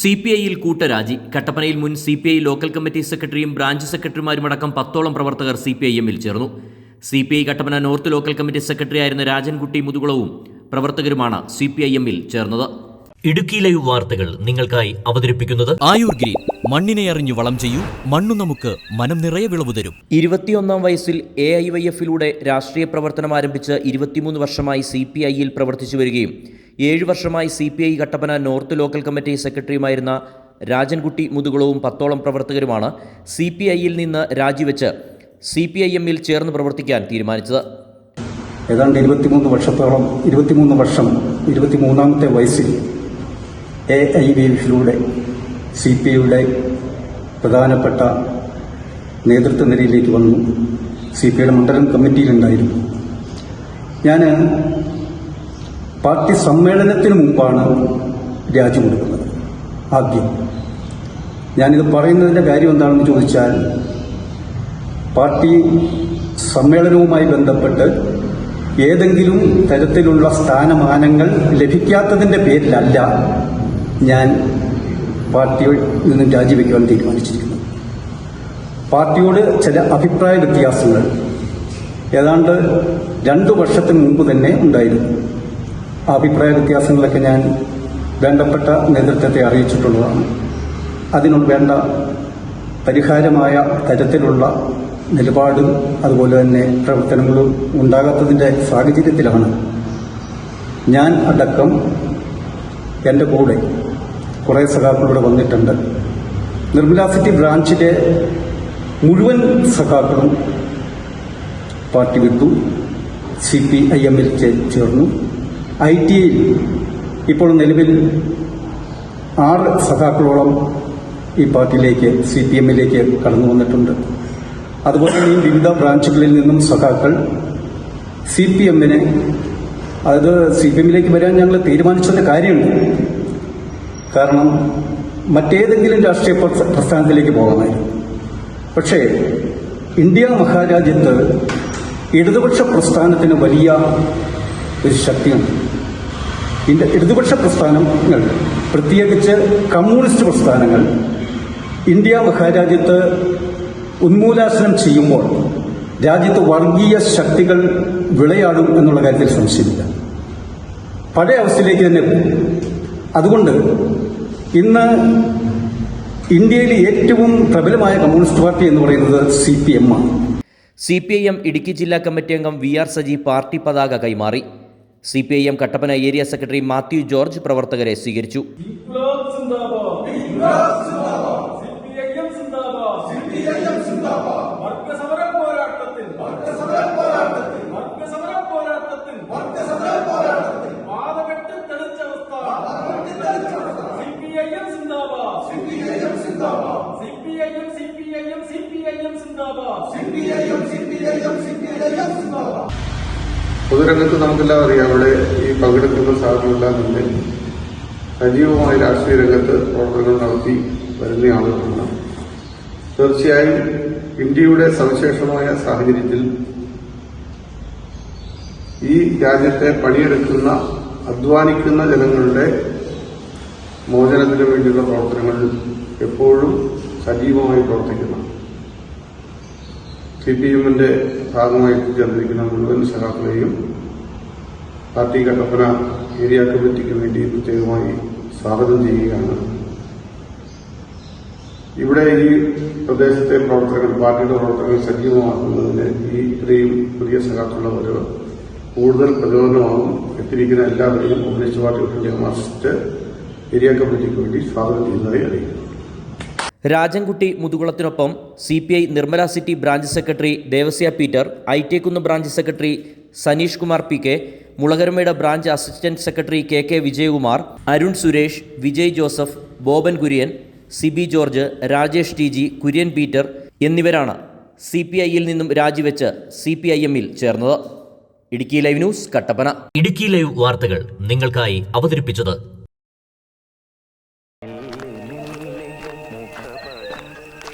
C P ഐയിൽ കൂട്ടരാജി. കട്ടപ്പനയിൽ മുൻ C P I local committee സെക്രട്ടറിയും ബ്രാഞ്ച് സെക്രട്ടറിമാരുമടക്കം പത്തോളം പ്രവർത്തകർ സി പി ഐ എമ്മിൽ ചേർന്നു. C P I Kattappana north local committee സെക്രട്ടറിയായിരുന്ന രാജൻകുട്ടി മുതുകുളവും പ്രവർത്തകരുമാണ് സി പി ഐ എമ്മിൽ ചേർന്നത്. ഇടുക്കി ലൈവ് വാർത്തകൾ നിങ്ങൾക്കായി അവതരിപ്പിക്കുന്നത് ആയുർ ഗ്രീൻ. മണ്ണിനെ അറിഞ്ഞു വളം ചെയ്യൂ. മണ്ണു നമുക്ക് മനം നിറയെ വിളവ് തരും. ഇരുപത്തിയൊന്നാം വയസ്സിൽ എ ഐ വൈ എഫിലൂടെ രാഷ്ട്രീയ പ്രവർത്തനം ആരംഭിച്ച് ഇരുപത്തിമൂന്ന് വർഷമായി സി പി ഐയിൽ പ്രവർത്തിച്ചു വരികയും ഏഴ് വർഷമായി C P I Kattappana north local committee സെക്രട്ടറിയുമായിരുന്ന Rajankutty മുതുകുളവും പത്തോളം പ്രവർത്തകരുമാണ് സി പി ഐയിൽ നിന്ന് രാജിവെച്ച് സി പി ഐ എമ്മിൽ ചേർന്ന് പ്രവർത്തിക്കാൻ തീരുമാനിച്ചത്. ഏതാണ്ട് ഇരുപത്തിമൂന്ന് വർഷത്തോളം ഇരുപത്തിമൂന്ന് വർഷം ഇരുപത്തിമൂന്നാമത്തെ വയസ്സിൽ എ ഐ വി എഫിലൂടെ സി പി ഐയുടെ പ്രധാനപ്പെട്ട നേതൃത്വ നിരയിലേക്ക് വന്നു. സി പി ഐയുടെ മണ്ഡലം കമ്മിറ്റിയിലുണ്ടായിരുന്നു. ഞാൻ പാർട്ടി സമ്മേളനത്തിന് മുമ്പാണ് രാജി കൊടുക്കുന്നത്. ആദ്യം ഞാനിത് പറയുന്നതിന്റെ കാര്യം എന്താണെന്ന് ചോദിച്ചാൽ പാർട്ടി സമ്മേളനവുമായി ബന്ധപ്പെട്ട് ഏതെങ്കിലും തരത്തിലുള്ള സ്ഥാനമാനങ്ങൾ ലഭിക്കാത്തതിന്റെ പേരിലല്ല ഞാൻ പാർട്ടിയിൽ നിന്നും രാജിവെക്കുവാൻ തീരുമാനിച്ചിരിക്കുന്നത്. പാർട്ടിയോട് ചില അഭിപ്രായ വ്യത്യാസങ്ങൾ. ഏതാണ്ട് രണ്ടു വർഷത്തിന് മുമ്പ് തന്നെ ഉണ്ടായിരുന്നു. അഭിപ്രായ വ്യത്യാസങ്ങളൊക്കെ ഞാൻ വേണ്ടപ്പെട്ട നേതൃത്വത്തെ അറിയിച്ചിട്ടുള്ളതാണ്. അതിനുള്ള വേണ്ട പരിഹാരമായ തരത്തിലുള്ള നിലപാടും അതുപോലെ തന്നെ പ്രവർത്തനങ്ങളും ഉണ്ടാകാത്തതിന്റെ സാഹചര്യത്തിലാണ് ഞാൻ അടക്കം എന്റെ കൂടെ കുറേ സഖാക്കളിവിടെ വന്നിട്ടുണ്ട്. നിർമ്മല സിറ്റി ബ്രാഞ്ചിലെ മുഴുവൻ സഖാക്കളും പാർട്ടി വിട്ടു. സി പി ഐ എമ്മിൽ ചേർന്നു. ഐ ടിയിൽ ഇപ്പോൾ നിലവിൽ ആറ് സഖാക്കളോളം ഈ പാർട്ടിയിലേക്ക് സി പി എമ്മിലേക്ക് കടന്നു വന്നിട്ടുണ്ട്. അതുപോലെ തന്നെ വിവിധ ബ്രാഞ്ചുകളിൽ നിന്നും സഖാക്കൾ സി പി എമ്മിനെ അത് സി പി എമ്മിലേക്ക് വരാൻ ഞങ്ങൾ തീരുമാനിച്ചതിന്റെ കാര്യമുണ്ട്. കാരണം മറ്റേതെങ്കിലും രാഷ്ട്രീയ പ്രസ്ഥ- പ്രസ്ഥാനത്തിലേക്ക് പോകാമായിരുന്നു. പക്ഷേ ഇന്ത്യ മഹാരാജ്യത്ത് ഇടതുപക്ഷ പ്രസ്ഥാനത്തിന് വലിയ ഒരു ശക്തിയുണ്ട്. ഇന്ത്യ ഇടതുപക്ഷ പ്രസ്ഥാനങ്ങൾ പ്രത്യേകിച്ച് കമ്മ്യൂണിസ്റ്റ് പ്രസ്ഥാനങ്ങൾ ഇന്ത്യ മഹാരാജ്യത്ത് ഉന്മൂലാസനം ചെയ്യുമ്പോൾ രാജ്യത്ത് വർഗീയ ശക്തികൾ വിളയാടും എന്നുള്ള കാര്യത്തിൽ സംശയമില്ല. പഴയ അവസ്ഥയിലേക്ക് തന്നെ പോകും. അതുകൊണ്ട് ഇന്ന് ഇന്ത്യയിലെ ഏറ്റവും പ്രബലമായ കമ്മ്യൂണിസ്റ്റ് പാർട്ടി എന്ന് പറയുന്നത് സി പി എം ആണ്. C P I M Idukki ജില്ലാ കമ്മിറ്റി അംഗം വി ആർ സജി പാർട്ടി പതാക കൈമാറി. C P I M Kattappana area secretary Mathew George പ്രവർത്തകരെ സ്വീകരിച്ചു. സിപിഐഎം സിപിഐഎം സിപിഐഎം സിന്ദാബാദ് സിപിഐഎം സിപിഐഎം സിപിഐഎം സിന്ദാബാദ് സിപിഐഎം സിപിഐഎം സിപിഐഎം സിന്ദാബാദ് പൊതുരംഗത്ത് നമുക്കെല്ലാം അറിയാം അവിടെ ഈ പങ്കെടുക്കുന്ന സാധനമെല്ലാം തന്നെ സജീവമായ രാഷ്ട്രീയ രംഗത്ത് പ്രവർത്തനങ്ങൾ നടത്തി വരുന്ന ആളുകളാണ്. തീർച്ചയായും ഇന്ത്യയുടെ സവിശേഷമായ സാഹചര്യത്തിൽ ഈ രാജ്യത്തെ പണിയെടുക്കുന്ന അധ്വാനിക്കുന്ന ജനങ്ങളുടെ മോചനത്തിന് വേണ്ടിയുള്ള പ്രവർത്തനങ്ങളിൽ എപ്പോഴും സജീവമായി പ്രവർത്തിക്കുന്ന. സി പി എമ്മിന്റെ ഭാഗമായി ചേർന്നിരിക്കുന്ന മുഴുവൻ സഖാക്കളെയും പാർട്ടി കട്ടപ്പന ഏരിയ കമ്മിറ്റിക്ക് വേണ്ടി പ്രത്യേകമായി സ്വാഗതം ചെയ്യുകയാണ്. ഇവിടെ ഈ പ്രദേശത്തെ പ്രവർത്തകർ പാർട്ടിയുടെ പ്രവർത്തനങ്ങൾ സജീവമാക്കുന്നതിന് ഈ ഇത്രയും പുതിയ സഖാക്കളുള്ളവർ കൂടുതൽ പ്രചോദനമാകും. എത്തിയിരിക്കുന്ന എല്ലാവരെയും communist party of India area കമ്മിറ്റിക്ക് വേണ്ടി സ്വാഗതം ചെയ്യുന്നതായി അറിയിക്കുന്നു. Rajankutty മുതുകുളത്തിനൊപ്പം C P I Nirmala city branch secretary Devasya Peter I T കുന്ന് branch secretary Saneesh Kumar P K മുളകരമയുടെ branch assistant secretary K K Vijayakumar Arun Suresh Vijay Joseph Boban Kurian Siby George Rajesh T G Kurian Peter എന്നിവരാണ് C P ഐയിൽ നിന്നും രാജിവെച്ച് C P I എമ്മിൽ ചേർന്നത്. Idukki live news Kattappana. Idukki live വാർത്തകൾ നിങ്ങൾക്കായി അവതരിപ്പിച്ചത്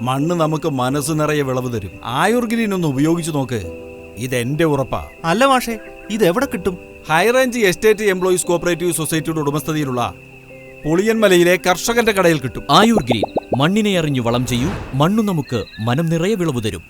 മണ്ണ് നമുക്ക് മനസ്സ് നിറയെ വിളവ് തരും. ആയുർഗ്രീൻ ഒന്ന് ഉപയോഗിച്ചു നോക്ക്. ഇത് ഇതെന്റെ ഉറപ്പാ. അല്ല മാഷേ ഇത് എവിടെ കിട്ടും? ഹൈറേഞ്ച് എസ്റ്റേറ്റ് എംപ്ലോയീസ് കോപ്പറേറ്റീവ് സൊസൈറ്റിയുടെ ഉടമസ്ഥതയിലുള്ള പുളിയൻമലയിലെ കർഷകന്റെ കടയിൽ കിട്ടും. ആയുർഗ്രീൻ മണ്ണിനെ അറിഞ്ഞു വളം ചെയ്യൂ മണ്ണു നമുക്ക് മനം നിറയെ വിളവ് തരും.